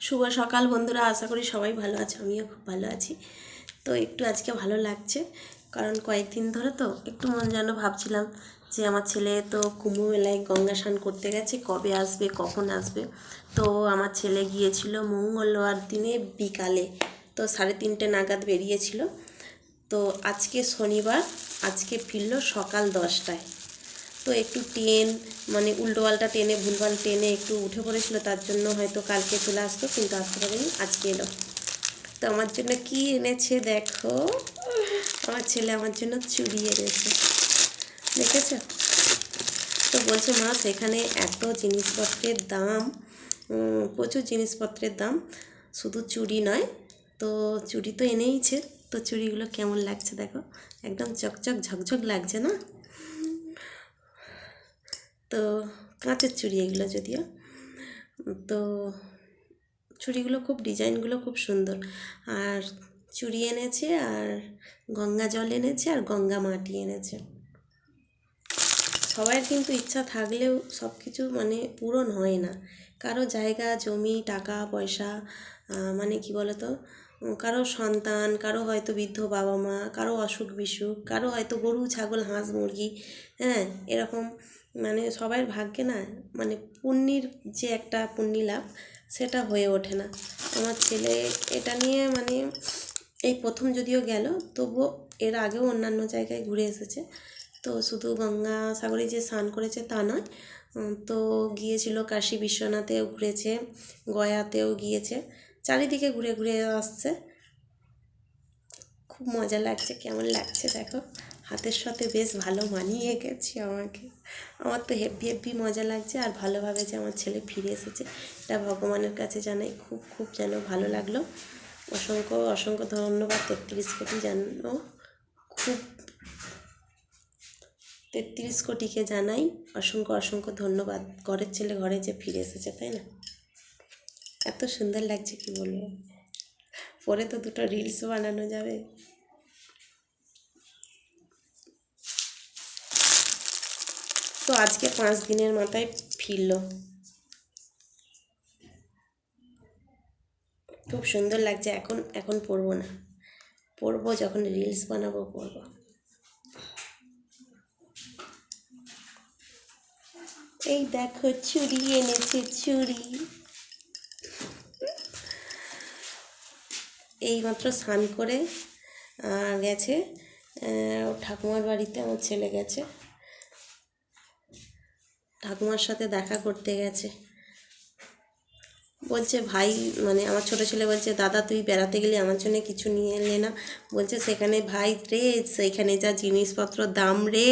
শুভ সকাল বন্ধুরা, আশা করি সবাই ভালো আছে, আমিও খুব ভালো আছি। তো একটু আজকে ভালো লাগছে, কারণ কয়েকদিন ধরে তো একটু মন যেন ভাবছিলাম যে আমার ছেলে তো কুম্ভ মেলায় গঙ্গা স্নান করতে গেছে, কবে আসবে, কখন আসবে। তো আমার ছেলে গিয়েছিল মঙ্গলবার দিনে বিকালে, তো সাড়ে তিনটে নাগাদ বেরিয়েছিল। তো আজকে শনিবার, আজকে ফিরল সকাল দশটায়। তো একটু টেন মানে উল্টোপাল্টা টেনে, ভুলভাল টেনে একটু উঠে পড়েছিল, তার জন্য হয়তো কালকে চলে আসতো, কিন্তু আসতে পারেনি, আজকে এলো। তো আমার জন্য কি এনেছে দেখো? আমার ছেলে আমার জন্য চুড়ি এনেছে। দেখেছ? তো বলছে, মা, সেখানে এত জিনিসপত্রের দাম প্রচুর জিনিসপত্রের দাম, শুধু চুড়ি নয়, তো চুড়ি তো এনেইছে, তো চুড়িগুলো কেমন লাগছে দেখো? একদম চকচক ঝকঝক লাগছে না? তো কাঁচের চুড়ি এগুলো যদিও, তো চুড়িগুলো খুব, ডিজাইনগুলো খুব সুন্দর। আর চুড়ি এনেছে আর গঙ্গা জল এনেছে আর গঙ্গা মাটি এনেছে। সবার কিন্তু ইচ্ছা থাকলেও সব কিছু মানে পূরণ হয় না। কারও জায়গা, জমি, টাকা, পয়সা মানে কি বলতো কারও সন্তান, কারও হয়তো বৃদ্ধ বাবা মা, কারও অসুখ বিসুখ, কারও হয়তো গরু, ছাগল, হাঁস, মুরগি হ্যাঁ এরকম মানে সবার ভাগ্যে না মানে পুণ্যির যে একটা পুণ্যি লাভ সেটা হয়ে ওঠে না। আমার ছেলে এটা নিয়ে মানে এই প্রথম যদিও গেল, তবুও এর আগেও অন্যান্য জায়গায় ঘুরে এসেছে। তো শুধু গঙ্গা সাগরে যে স্নান করেছে তা নয় তো গিয়েছিল কাশী বিশ্বনাথেও ঘুরেছে, গয়াতেও গিয়েছে। চারিদিকে ঘুরে ঘুরে আসছে। খুব মজা লাগছে, কেমন লাগছে দেখো। হাতের সাথে বেশ ভালো মানিয়ে গেছি আমাকে। আমার তো হেভি হেভি মজা লাগছে আর ভালোভাবে যে আমার ছেলে ফিরে এসেছে, এটা ভগবানের কাছে জানাই খুব খুব যেন ভালো লাগল। অসংখ্য অসংখ্য ধন্যবাদ তেত্রিশ কোটি জানো খুব তেত্রিশ কোটিকে জানাই। অসংখ্য অসংখ্য ধন্যবাদ, ঘরের ছেলে ঘরে যে ফিরে এসেছে, তাই না? এত সুন্দর লাগছে কি বলব? পরে তো দুটো রিলস বানানো যাবে। তো আজকে পাঁচ দিনের মাথায় ফিরল। খুব সুন্দর লাগছে, এখন এখন পরবো না। পরবো যখন রিলস বানাবো, পরবো। এই দেখো চুড়ি এনেছে চুড়ি এইমাত্র স্নান করে গেছে। ঠাকুমার বাড়িতে আমার ছেলে গেছে। ঠাকুমার সাথে দেখা করতে গেছে। বলছে, ভাই মানে আমার ছোটো ছেলে বলছে, দাদা, তুই বেড়াতে গেলে আমার জন্য কিছু নিয়ে এলে না? বলছে, সেখানে ভাই রে সেইখানে যা জিনিসপত্র দাম রে।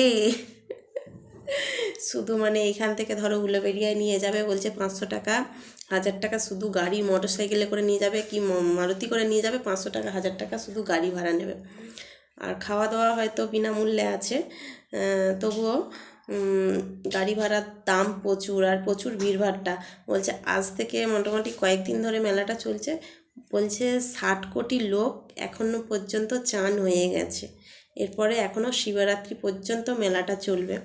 শুধু মানে এইখান থেকে ধরো উলোবেরিয়ায় নিয়ে যাবে বলছে পাঁচশো টাকা, হাজার টাকা শুধু গাড়ি মোটর সাইকেলে করে নিয়ে যাবে কি মারুতি করে নিয়ে যাবে পাঁচশো টাকা, হাজার টাকা শুধু গাড়ি ভাড়া নেবে। আর খাওয়া দাওয়া হয়তো বিনামূল্যে আছে তবুও গাড়ি ভাড়ার দাম প্রচুর আর প্রচুর ভিড়ভাড়টা। বলছে আজ থেকে মোটামুটি কয়েকদিন ধরে মেলাটা চলছে, বলছে ষাট কোটি লোক এখনও পর্যন্ত চান হয়ে গেছে। এরপরে এখনও শিবরাত্রি পর্যন্ত মেলাটা চলবে।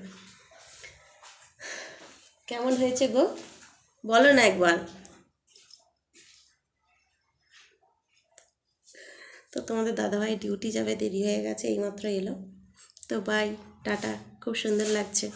কেমন হয়েছে গো? বলো না একবার। তো তোমাদের দাদাভাই ডিউটি যাবে, দেরি হয়ে গেছে, এইমাত্র এলো। তো বাই টাটা, খুব সুন্দর লাগছে।